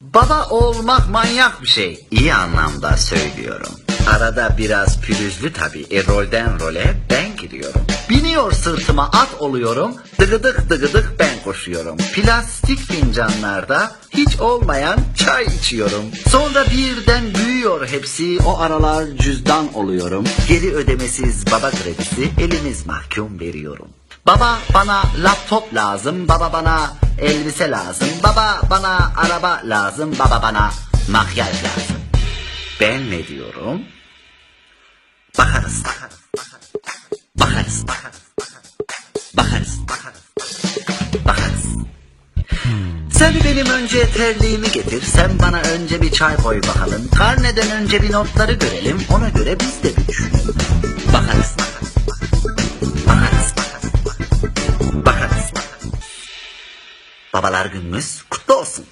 Baba olmak manyak bir şey. İyi anlamda söylüyorum. Arada biraz pürüzlü tabii. E, rolden role ben giriyorum. Biniyor sırtıma at oluyorum. Dıgıdık dıgıdık ben koşuyorum. Plastik fincanlarda hiç olmayan çay içiyorum. Sonra birden büyüyor hepsi. O aralar cüzdan oluyorum. Geri ödemesiz baba kredisi elimiz mahkum veriyorum. Baba bana laptop lazım, baba bana elbise lazım, baba bana araba lazım, baba bana makyaj lazım. Ben ne diyorum? Bakarız, bakarız, bakarız, bakarız, bakarız. Sen benim önce terliğimi getir, sen bana önce bir çay koy bakalım. Karneden önce bir notları görelim, ona göre biz de bir düşünelim. Babalar gününüz kutlu olsun.